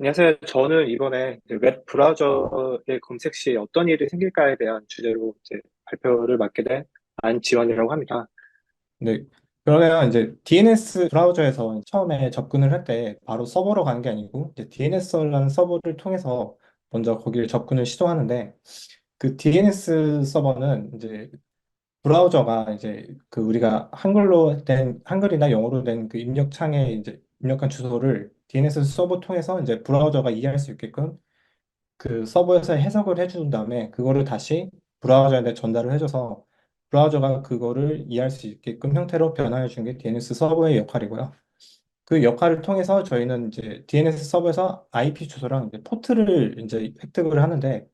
안녕하세요. 저는 이번에 웹 브라우저의 검색 시 어떤 일이 생길까에 대한 주제로 이제 발표를 맡게 된 안지원이라고 합니다. 네. 그러면 이제 DNS 브라우저에서 처음에 접근을 할 때 바로 서버로 가는 게 아니고 이제 DNS라는 서버를 통해서 먼저 거기를 접근을 시도하는데 그 DNS 서버는 이제 브라우저가 이제 그 우리가 한글로 된 한글이나 영어로 된 그 입력창에 이제 입력한 주소를 DNS 서버 통해서 이제 브라우저가 이해할 수 있게끔 그 서버에서 해석을 해준 다음에 그거를 다시 브라우저한테 전달을 해줘서 브라우저가 그거를 이해할 수 있게끔 형태로 변화해 주는 게 DNS 서버의 역할이고요. 그 역할을 통해서 저희는 이제 DNS 서버에서 IP 주소랑 이제 포트를 이제 획득을 하는데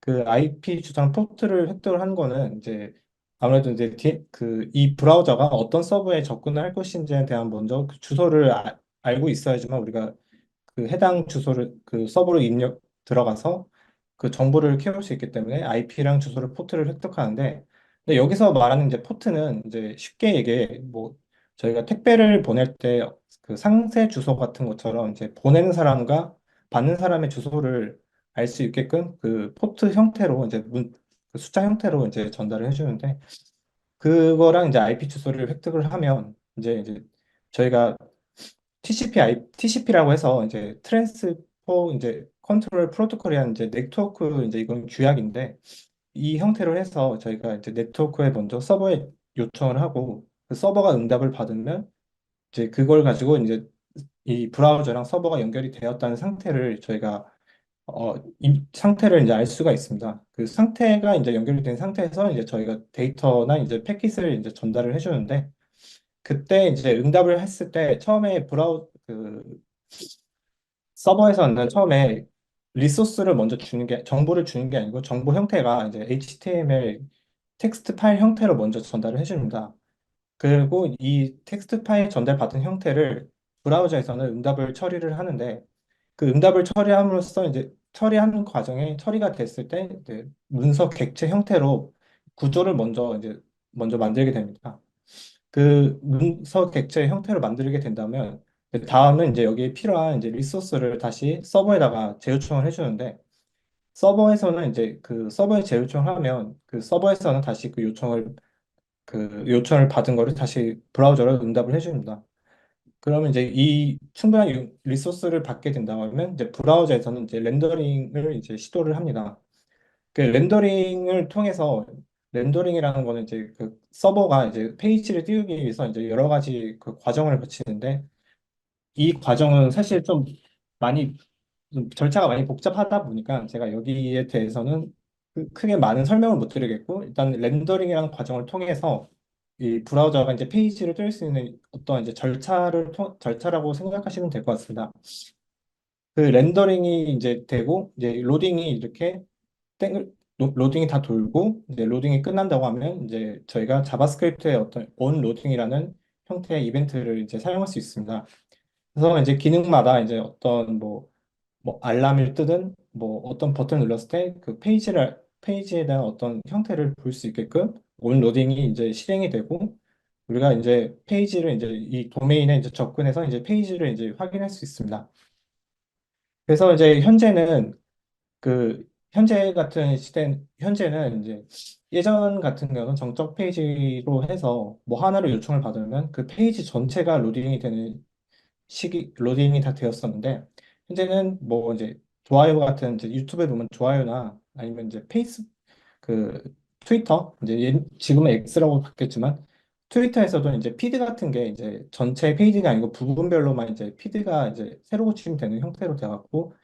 그 IP 주소랑 포트를 획득을 하는 거는 이제 아무래도 이제 그 이 브라우저가 어떤 서버에 접근을 할 것인지에 대한 먼저 그 주소를 아- 알고 있어야지만 우리가 그 해당 주소를 그 서버로 입력 들어가서 그 정보를 키울 수 있기 때문에 IP랑 주소를 포트를 획득하는데 근데 여기서 말하는 이제 포트는 이제 쉽게 얘기해. 뭐 저희가 택배를 보낼 때 그 상세 주소 같은 것처럼 이제 보내는 사람과 받는 사람의 주소를 알 수 있게끔 그 포트 형태로 이제 문, 그 숫자 형태로 이제 전달을 해주는데 그거랑 이제 IP 주소를 획득을 하면 이제 이제 저희가 TCP, TCP라고 해서 이제 트랜스포 이제 컨트롤 프로토콜이라는 이제 네트워크 이제 이건 규약인데 이 형태로 해서 저희가 이제 네트워크에 먼저 서버에 요청을 하고 그 서버가 응답을 받으면 이제 그걸 가지고 이제 이 브라우저랑 서버가 연결이 되었다는 상태를 저희가 어, 이 상태를 이제 알 수가 있습니다. 그 상태가 이제 연결이 된 상태에서 이제 저희가 데이터나 이제 패킷을 이제 전달을 해주는데 그때 이제 응답을 했을 때 처음에 브라우 그 서버에서는 처음에 리소스를 먼저 주는 게 정보를 주는 게 아니고 정보 형태가 이제 HTML 텍스트 파일 형태로 먼저 전달을 해줍니다. 그리고 이 텍스트 파일 전달받은 형태를 브라우저에서는 응답을 처리를 하는데 그 응답을 처리함으로써 이제 처리하는 과정에 처리가 됐을 때 이제 문서 객체 형태로 구조를 먼저 이제 먼저 만들게 됩니다. 그 문서 객체 형태로 만들게 된다면 다음은 이제 여기에 필요한 이제 리소스를 다시 서버에다가 재요청을 해주는데 서버에서는 이제 그 서버에 재요청을 하면 그 서버에서는 다시 그 요청을 그 요청을 받은 거를 다시 브라우저로 응답을 해줍니다. 그러면 이제 이 충분한 유- 리소스를 받게 된다면 이제 브라우저에서는 이제 렌더링을 이제 시도를 합니다. 그 렌더링을 통해서 렌더링이라는 거는 이제 그 서버가 이제 페이지를 띄우기 위해서 이제 여러 가지 그 과정을 거치는데 이 과정은 사실 좀 많이 좀 절차가 많이 복잡하다 보니까 제가 여기에 대해서는 크- 크게 많은 설명을 못 드리겠고 일단 렌더링이라는 과정을 통해서 이 브라우저가 이제 페이지를 뜰 수 있는 어떤 이제 절차를 통, 절차라고 생각하시면 될 것 같습니다. 그 렌더링이 이제 되고 이제 로딩이 이렇게 땡 로- 로딩이 다 돌고 이제 로딩이 끝난다고 하면 이제 저희가 자바스크립트의 어떤 온 로딩이라는 형태의 이벤트를 이제 사용할 수 있습니다. 그래서 이제 기능마다 이제 어떤 뭐, 뭐 알람을 뜨든 뭐 어떤 버튼을 눌렀을 때 그 페이지를 페이지에 대한 어떤 형태를 볼 수 있게끔 온 로딩이 이제 실행이 되고 우리가 이제 페이지를 이제 이 도메인에 이제 접근해서 이제 페이지를 이제 확인할 수 있습니다. 그래서 이제 현재는 그 현재 같은 시대 현재는 이제 예전 같은 경우는 정적 페이지로 해서 뭐 하나를 요청을 받으면 그 페이지 전체가 로딩이 되는 시기 로딩이 다 되었었는데 현재는 뭐 이제 좋아요 같은 이제 유튜브에 보면 좋아요나 아니면 이제 페이스 그 트위터 이제 옛- 지금은 X라고 바뀌었지만 트위터에서도 이제 피드 같은 게 이제 전체 페이지가 아니고 부분별로만 이제 피드가 이제 새로 고침되는 형태로 되어갖고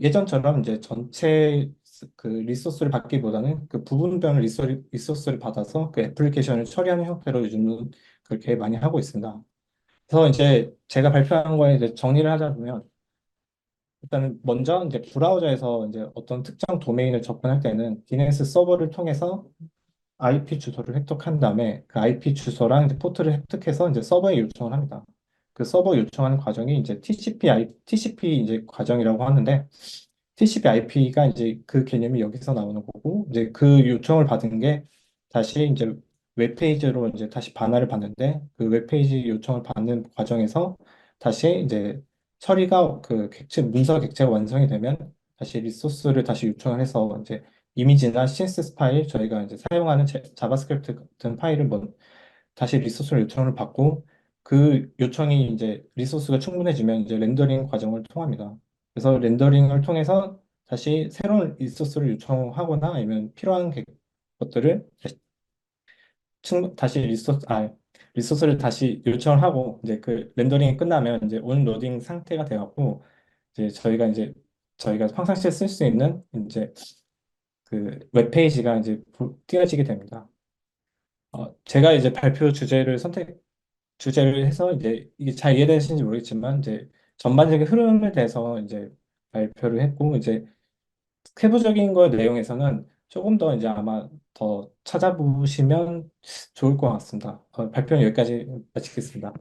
예전처럼 이제 전체 그 리소스를 받기보다는 그 부분별 리소- 리소스를 받아서 그 애플리케이션을 처리하는 형태로 요즘은 그렇게 많이 하고 있습니다. 그래서 이제 제가 발표한 거에 이제 정리를 하자면 일단은 먼저 이제 브라우저에서 이제 어떤 특정 도메인을 접근할 때는 DNS 서버를 통해서 IP 주소를 획득한 다음에 그 IP 주소랑 이제 포트를 획득해서 이제 서버에 요청을 합니다. 그 서버 요청하는 과정이 이제 TCP, TCP 이제 과정이라고 하는데 TCP/IP가 이제 그 개념이 여기서 나오는 거고 이제 그 요청을 받은 게 다시 이제 웹페이지로 이제 다시 반환을 받는데 그 웹페이지 요청을 받는 과정에서 다시 이제 처리가 그 객체 문서 객체가 완성이 되면 다시 리소스를 다시 요청을 해서 이제 이미지나 CSS 파일 저희가 이제 사용하는 제- 자바스크립트 같은 파일을 뭐 다시 리소스를 요청을 받고 그 요청이 이제 리소스가 충분해지면 이제 렌더링 과정을 통합니다. 그래서 렌더링을 통해서 다시 새로운 리소스를 요청하거나 아니면 필요한 게- 것들을 다시, 충- 다시 리소스, 아, 리소스를 다시 요청을 하고 이제 그 렌더링이 끝나면 이제 온 로딩 상태가 되었고 이제 저희가 이제 저희가 평상시에 쓸 수 있는 이제 그 웹페이지가 이제 보- 띄어지게 됩니다. 어, 제가 이제 발표 주제를 선택 주제를 해서 이제 이게 잘 이해되시는지 모르겠지만 이제 전반적인 흐름에 대해서 이제 발표를 했고 이제 세부적인 거 내용에서는 조금 더 이제 아마 더 찾아보시면 좋을 것 같습니다. 어, 발표는 여기까지 마치겠습니다.